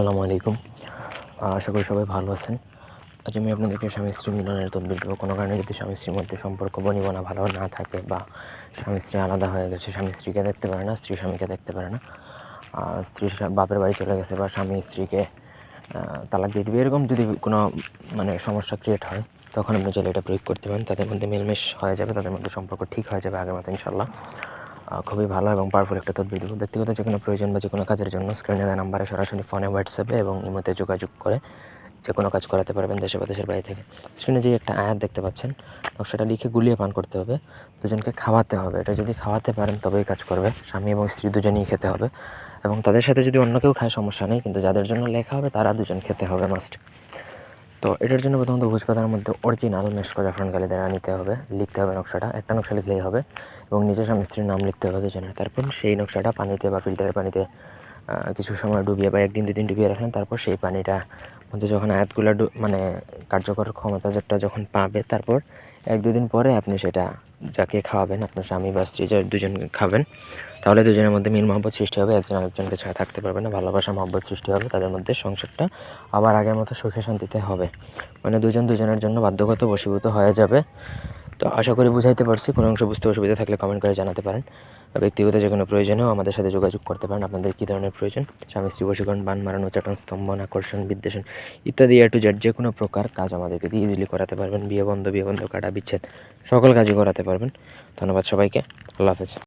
আসসালামু আলাইকুম। আশা করি সবাই ভালো আছেন। আজ আমি আপনাদেরকে স্বামী স্ত্রী মিলনের তদবির দেবো। কোনো কারণে যদি স্বামী স্ত্রীর মধ্যে সম্পর্ক বনিবনা ভালো না থাকে বা স্বামী স্ত্রী আলাদা হয়ে গেছে, স্বামী স্ত্রীকে দেখতে পারে না, স্ত্রী স্বামীকে দেখতে পারে না স্ত্রী বাপের বাড়ি চলে গেছে বা স্বামী স্ত্রীকে তালাক দিয়ে দিবে, এরকম যদি কোনো মানে সমস্যা ক্রিয়েট হয়, তখন আপনি চাইলে এটা প্রয়োগ করতে পারেন। তাদের মধ্যে মিলমেশ হয়ে যাবে, তাদের মধ্যে সম্পর্ক ঠিক হয়ে যাবে আগের মতো ইনশাল্লাহ খুবই ভালো এবং পাওয়ারফুল একটা তদবির। দেবো ব্যক্তিগত যে কোনো প্রয়োজন বা যে কোনো কাজের জন্য স্ক্রিনে দেওয়া নাম্বারে সরাসরি ফোনে হোয়াটসঅ্যাপে এবং ইমোতে যোগাযোগ করে যে কোনো কাজ করাতে পারবেন দেশে বা দেশের বাইরে থেকে। স্ক্রিনে যে একটা আয়াত দেখতে পাচ্ছেন, নকশাটা লিখে গুলিয়ে পান করতে হবে। দুজনকে খাওয়াতে হবে। এটা যদি খাওয়াতে পারেন তবেই কাজ করবে। স্বামী এবং স্ত্রী দুজনেই খেতে হবে। এবং তাদের সাথে যদি অন্য কেউ খায় সমস্যা নেই, কিন্তু যাদের জন্য লেখা হবে তারা দুজন খেতে হবে মাস্ট তো এটার জন্য প্রথমত ভোজ পাতার মধ্যে অরিজিনাল মেসকো জাফরান কালি দ্বারা নিতে হবে, লিখতে হবে নকশাটা, একটা নকশা লিখলেই হবে এবং নিজের স্বামী স্ত্রীর নাম লিখতে হবে দুজনের। তারপর সেই নকশাটা পানিতে বা ফিল্টারের পানিতে কিছু সময় ডুবিয়ে বা একদিন দুদিন ডুবিয়ে রাখলেন, তারপর সেই পানিটা মধ্যে যখন আয়াতগুলো মানে কার্যকর ক্ষমতা যেটা যখন পাবে, তারপর এক দুদিন পরে আপনি সেটা যাকে খাওয়াবেন, আপনার স্বামী বা স্ত্রী যা দুজনকে খাবেন, তাহলে দুজনের মধ্যে মিল মহব্বত সৃষ্টি হবে, একজন আরেকজনকে ছাড়া থাকতে পারবে না, ভালোবাসা, মহব্বত সৃষ্টি হবে, তাদের মধ্যে সংসারটা আবার আগের মতো সুখে শান্তিতে হবে। মানে দুজন দুজনের জন্য বাধ্যগত বশীভূত হয়ে যাবে। তো আশা করি বুঝাইতে পারছি, কোনো অংশ বুঝতে অসুবিধা থাকলে কমেন্ট করে জানাতে পারেন। ব্যক্তিগত যে কোনো প্রয়োজনেও আমাদের সাথে যোগাযোগ করতে পারেন। আপনাদের কী ধরনের প্রয়োজন? স্বামী, স্ত্রী বশীকরণ বান মারানো, উচ্চাটন স্তম্ভন আকর্ষণ, বিদ্বেষণ ইত্যাদি এ টু জেড যে কোনো প্রকার কাজ আমাদেরকে দিয়ে ইজিলি করাতে পারবেন। বিয়ে বন্ধ বিয়ে বন্ধ, কাটা, বিচ্ছেদ সকল কাজই করাতে পারবেন। ধন্যবাদ সবাইকে। আল্লাহ হাফেজ।